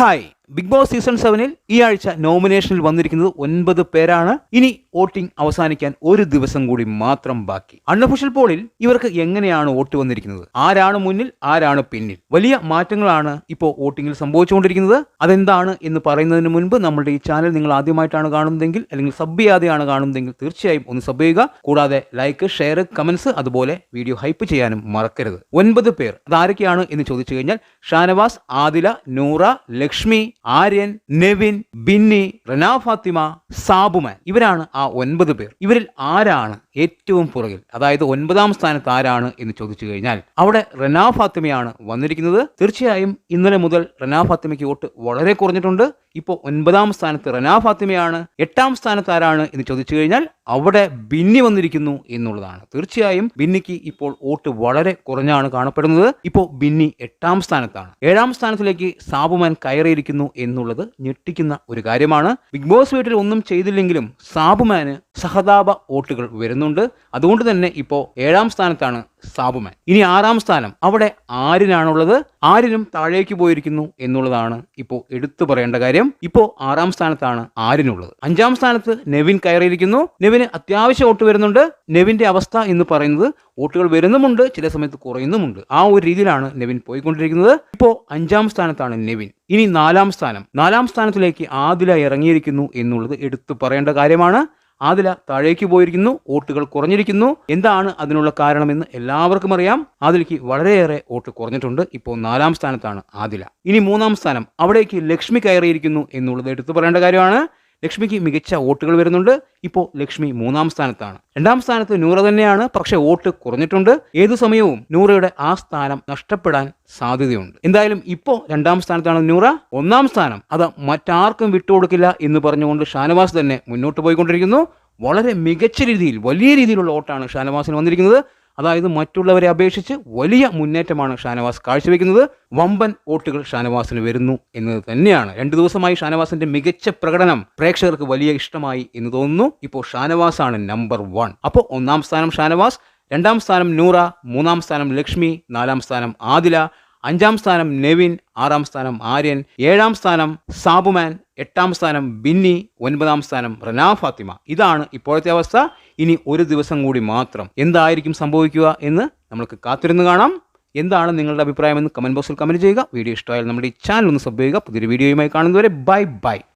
はい。ബിഗ് boss season സെവനിൽ ഈ ആഴ്ച നോമിനേഷനിൽ വന്നിരിക്കുന്നത് ഒൻപത് പേരാണ്. ഇനി വോട്ടിംഗ് അവസാനിക്കാൻ ഒരു ദിവസം കൂടി മാത്രം ബാക്കി. അൺഒഫീഷ്യൽ പോളിൽ ഇവർക്ക് എങ്ങനെയാണ് വോട്ട് വന്നിരിക്കുന്നത്? ആരാണ് മുന്നിൽ ആരാണ് പിന്നിൽ? വലിയ മാറ്റങ്ങളാണ് ഇപ്പോൾ വോട്ടിംഗിൽ സംഭവിച്ചുകൊണ്ടിരിക്കുന്നത്. അതെന്താണ് എന്ന് പറയുന്നതിന് മുൻപ് നമ്മുടെ ഈ ചാനൽ നിങ്ങൾ ആദ്യമായിട്ടാണ് കാണുന്നതെങ്കിൽ അല്ലെങ്കിൽ സബ് ചെയ്യാതെയാണ് കാണുന്നതെങ്കിൽ തീർച്ചയായും ഒന്ന് സബ് ചെയ്യുക. കൂടാതെ ലൈക്ക് ഷെയർ കമന്റ്സ് അതുപോലെ വീഡിയോ ഹൈപ്പ് ചെയ്യാനും മറക്കരുത്. ഒൻപത് പേർ. അതാരൊക്കെയാണ് എന്ന് ചോദിച്ചു കഴിഞ്ഞാൽ ഷാനവാസ് ആദില നൂറ ലക്ഷ്മി ആര്യൻ നെവിൻ ബിന്നി റനാ ഫാത്തിമ സാബുമാൻ. ഇവരാണ് ആ ഒൻപത് പേർ. ഇവരിൽ ആരാണ് ഏറ്റവും പുറകിൽ? അതായത് ഒൻപതാം സ്ഥാനത്ത് ആരാണ് എന്ന് ചോദിച്ചു കഴിഞ്ഞാൽ അവിടെ റനാ ഫാത്തിമയാണ് വന്നിരിക്കുന്നത്. തീർച്ചയായും ഇന്നലെ മുതൽ റനാ ഫാത്തിമയ്ക്ക് വോട്ട് വളരെ കുറഞ്ഞിട്ടുണ്ട്. ഇപ്പോൾ ഒൻപതാം സ്ഥാനത്ത് റനാ ഫാത്തിമയാണ് എട്ടാം സ്ഥാനത്ത് ആരാണ് എന്ന് ചോദിച്ചു കഴിഞ്ഞാൽ അവിടെ ബിന്നി വന്നിരിക്കുന്നു എന്നുള്ളതാണ്. തീർച്ചയായും ബിന്നിക്ക് ഇപ്പോൾ വോട്ട് വളരെ കുറഞ്ഞാണ് കാണപ്പെടുന്നത്. ഇപ്പോൾ ബിന്നി എട്ടാം സ്ഥാനത്താണ്. ഏഴാം സ്ഥാനത്തിലേക്ക് സാബുമാൻ കയറിയിരിക്കുന്നു എന്നുള്ളത് ഞെട്ടിക്കുന്ന ഒരു കാര്യമാണ്. ബിഗ് ബോസ് വീട്ടിൽ ഒന്നും ചെയ്തില്ലെങ്കിലും സാബുമാന് സഹതാപ വോട്ടുകൾ വരുന്നുണ്ട്. അതുകൊണ്ട് തന്നെ ഇപ്പോൾ ഏഴാം സ്ഥാനത്താണ് സാബുമാൻ. ഇനി ആറാം സ്ഥാനം അവിടെ ആരിനാണുള്ളത്? ആരിനും താഴേക്ക് പോയിരിക്കുന്നു എന്നുള്ളതാണ് ഇപ്പോൾ എടുത്തു പറയേണ്ട കാര്യം. ഇപ്പോൾ ആറാം സ്ഥാനത്താണ് ആരിനുള്ളത്. അഞ്ചാം സ്ഥാനത്ത് നെവിൻ കയറിയിരിക്കുന്നു. നെവിന് അത്യാവശ്യം വോട്ട് വരുന്നുണ്ട്. നെവിന്റെ അവസ്ഥ എന്ന് പറയുന്നത് വോട്ടുകൾ വരുന്നുമുണ്ട് ചില സമയത്ത് കുറയുന്നുമുണ്ട്. ആ ഒരു രീതിയിലാണ് നെവിൻ പോയിക്കൊണ്ടിരിക്കുന്നത്. ഇപ്പോൾ അഞ്ചാം സ്ഥാനത്താണ് നെവിൻ. ഇനി നാലാം സ്ഥാനം. നാലാം സ്ഥാനത്തിലേക്ക് ആദില ഇറങ്ങിയിരിക്കുന്നു എന്നുള്ളത് എടുത്തു പറയേണ്ട കാര്യമാണ്. ആദില താഴേക്ക് പോയിരിക്കുന്നു വോട്ടുകൾ കുറഞ്ഞിരിക്കുന്നു. എന്താണ് അതിനുള്ള കാരണമെന്ന് എല്ലാവർക്കും അറിയാം. ആദിലയ്ക്ക് വളരെയേറെ വോട്ട് കുറഞ്ഞിട്ടുണ്ട്. ഇപ്പോൾ നാലാം സ്ഥാനത്താണ് ആദില. ഇനി മൂന്നാം സ്ഥാനം. അവിടേക്ക് ലക്ഷ്മി കയറിയിരിക്കുന്നു എന്നുള്ളത് എടുത്തു പറയേണ്ട കാര്യമാണ്. ലക്ഷ്മിക്ക് മികച്ച വോട്ടുകൾ വരുന്നുണ്ട്. ഇപ്പോൾ ലക്ഷ്മി മൂന്നാം സ്ഥാനത്താണ്. രണ്ടാം സ്ഥാനത്ത് നൂറ തന്നെയാണ്. പക്ഷെ വോട്ട് കുറഞ്ഞിട്ടുണ്ട്. ഏതു സമയവും നൂറയുടെ ആ സ്ഥാനം നഷ്ടപ്പെടാൻ സാധ്യതയുണ്ട്. എന്തായാലും ഇപ്പോൾ രണ്ടാം സ്ഥാനത്താണ് നൂറ. ഒന്നാം സ്ഥാനം അത് മറ്റാർക്കും വിട്ടുകൊടുക്കില്ല എന്ന് പറഞ്ഞുകൊണ്ട് ഷാനവാസ് തന്നെ മുന്നോട്ട് പോയിക്കൊണ്ടിരിക്കുന്നു. വളരെ മികച്ച രീതിയിൽ വലിയ രീതിയിലുള്ള വോട്ടാണ് ഷാനവാസിന് വന്നിരിക്കുന്നത്. അതായത് മറ്റുള്ളവരെ അപേക്ഷിച്ച് വലിയ മുന്നേറ്റമാണ് ഷാനവാസ് കാഴ്ചവെക്കുന്നത്. വമ്പൻ വോട്ടുകൾ ഷാനവാസിന് വരുന്നു എന്നത് തന്നെയാണ്. രണ്ടു ദിവസമായി ഷാനവാസിന്റെ മികച്ച പ്രകടനം പ്രേക്ഷകർക്ക് വലിയ ഇഷ്ടമായി എന്ന് തോന്നുന്നു. ഇപ്പോൾ ആണ് നമ്പർ വൺ. അപ്പോൾ ഒന്നാം സ്ഥാനം ഷാനവാസ് രണ്ടാം സ്ഥാനം നൂറ മൂന്നാം സ്ഥാനം ലക്ഷ്മി നാലാം സ്ഥാനം ആദില അഞ്ചാം സ്ഥാനം നെവിൻ ആറാം സ്ഥാനം ആര്യൻ ഏഴാം സ്ഥാനം സാബുമാൻ എട്ടാം സ്ഥാനം ബിന്നി ഒൻപതാം സ്ഥാനം റനാ ഫാത്തിമ. ഇതാണ് ഇപ്പോഴത്തെ അവസ്ഥ. ഇനി ഒരു ദിവസം കൂടി മാത്രം എന്തായിരിക്കും സംഭവിക്കുക എന്ന് നമ്മൾക്ക് കാത്തിരുന്ന് കാണാം. എന്താണ് നിങ്ങളുടെ അഭിപ്രായം എന്ന് കമന്റ് ബോക്സിൽ കമന്റ് ചെയ്യുക. വീഡിയോ ഇഷ്ടമായാൽ നമ്മുടെ ഈ ചാനൽ ഒന്ന് സബ് ചെയ്യുക. പുതിയൊരു വീഡിയോയുമായി കാണുന്നവരെ ബൈ ബൈ.